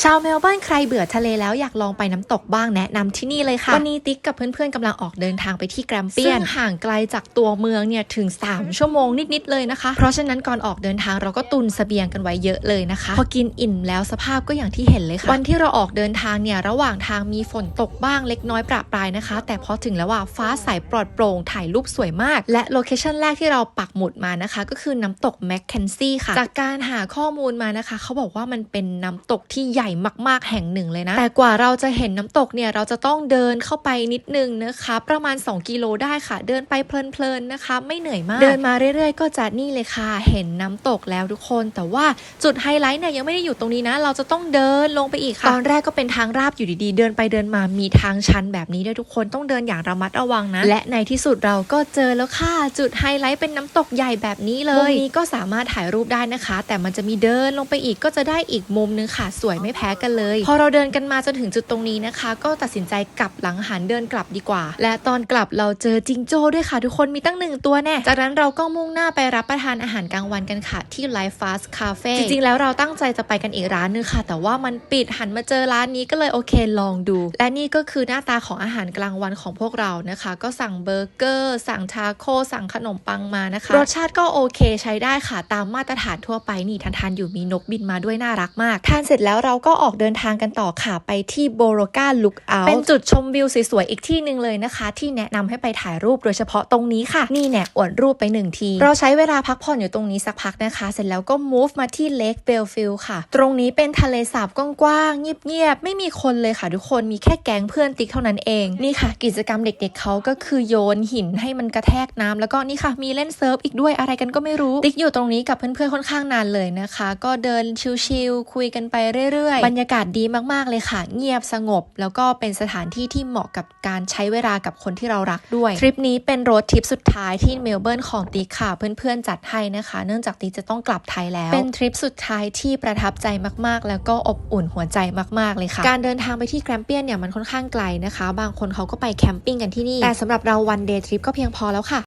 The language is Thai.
ชาวเมลเบิร์นใครเบื่อทะเลแล้วอยากลองไปน้ำตกบ้างแนะนำที่นี่เลยค่ะ วันนี้ติ๊กกับเพื่อนๆกำลังออกเดินทางไปที่แกรมเปียนซึ่งห่างไกลจากตัวเมืองเนี่ยถึง 3 ชั่วโมงนิดๆเลยนะคะ เพราะฉะนั้นก่อนออกเดินทางเราก็ตุนเสบียงกันไว้เยอะเลยนะคะ พอกินอิ่มแล้วสภาพก็อย่างที่เห็นเลยค่ะ วันที่เราออกเดินทางเนี่ยระหว่างทางมีฝนตกบ้างเล็กน้อยประปรายนะคะ แต่พอถึงแล้วว่าฟ้าใสปลอดโปร่งถ่ายรูปสวยมาก และโลเคชั่นแรกที่เราปักหมุดมานะคะ ก็คือน้ำตกแมคเคนซี่ค่ะ จากการหาข้อมูลมานะคะ เขาบอกว่ามันเป็นน้ำตกที่ใหญ่มาก ๆ แห่งหนึ่งเลยนะ แต่กว่าเราจะเห็นน้ำตกเนี่ยเราจะต้องเดินเข้าไปนิดนึงนะคะ ประมาณ 2 กิโลได้ค่ะ เดินไปเพลินๆนะคะ ไม่เหนื่อยมาก เดินมาเรื่อย ๆ ก็จะนี่เลยค่ะ เห็นน้ำตกแล้วทุกคน แต่ว่าจุดไฮไลท์เนี่ยยังไม่ได้อยู่ตรงนี้นะ เราจะต้องเดินลงไปอีกค่ะ ตอนแรกก็เป็นทางราบอยู่ดีๆ เดินไปเดินมามีทางชันแบบนี้ด้วยทุกคนต้องเดินอย่างระมัดระวังนะ และในที่สุดเราก็เจอแล้วค่ะจุดไฮไลท์เป็นน้ำตกใหญ่แบบนี้เลยมุมนี้ก็สามารถถ่ายรูปได้นะคะ แต่มันจะมีเดินลงไปอีกก็จะได้อีกมุมนึงค่ะสวยไม่แพ้กันเลย พอเราเดินกันมาจนถึงจุดตรงนี้นะคะ ก็ตัดสินใจกลับหลังหันเดินกลับดีกว่า และตอนกลับเราเจอจิงโจ้ด้วยค่ะทุกคนมีตั้งหนึ่งตัวแน่จากนั้นเราก็มุ่งหน้าไปรับประทานอาหารกลางวันกันค่ะ ที่ Life Fast Cafe จริงๆแล้วเราตั้งใจจะไปกันอีกร้านนึงค่ะ แต่ว่ามันปิดหันมาเจอร้านนี้ก็เลยโอเคลองดู และนี่ก็คือหน้าตาของอาหารกลางวันของพวกเรานะคะ ก็สั่งเบอร์เกอร์ สั่งทาโก้สั่งขนมปังมานะคะ รสชาติก็โอเคใช้ได้ค่ะ ตามมาตรฐานทั่วไปนี่ทานทานอยู่มีนกบินมาด้วยน่ารักมาก ทานเสร็จแล้วเราก็ออกเดินทางกันต่อค่ะ ไปที่โบโรกาลุกเอาเป็นจุดชมวิวสวยๆ อีกที่หนึ่งเลยนะคะ ที่แนะนำให้ไปถ่ายรูปโดยเฉพาะตรงนี้ค่ะ นี่แน่อวดรูปไปหนึ่งที เราใช้เวลาพักผ่อนอยู่ตรงนี้สักพักนะคะ เสร็จแล้วก็ move มาที่เล k เบลฟิลค่ะ ตรงนี้เป็นทะเลสาบกว้างๆเงียบๆไม่มีคนเลยค่ะทุกคนมีแค่แก๊งเพื่อนติ๊กเท่านั้นเองนี่ค่ะ กิจกรรมเด็กๆเขาก็คือโยนหินให้มันกระแทกน้ำแล้วก็นี่ค่ะมีเล่นเซิร์ฟอีกด้วยอะไรกันก็ไม่รู้ติ๊กอยู่ตรงนี้กับเพื่อนๆค่อนข้างนานเลยนะคะ ก็เดินชิลๆคุยกันไปเรื่อยๆ บรรยากาศดีมากๆเลยค่ะ เงียบสงบ แล้วก็เป็นสถานที่ที่เหมาะกับการใช้เวลากับคนที่เรารักด้วย ทริปนี้เป็นรดทริปสุดท้ายที่เมลเบิร์นของติ๊กค่ะเพื่อนๆจัดให้นะคะ เนื่องจากติ๊กจะต้องกลับไทยแล้ว เป็นทริปสุดท้ายที่ประทับใจมากๆ แล้วก็อบอุ่นหัวใจมากๆเลยค่ะ การเดินทางไปที่แกรมเปียนเนี่ยมันค่อนข้างไกลนะคะ บางคนเขาก็ไปแคมปิ้งกันที่นี่ แต่สำหรับเราวันเดย์ทริปก็เพียงพอแล้วค่ะ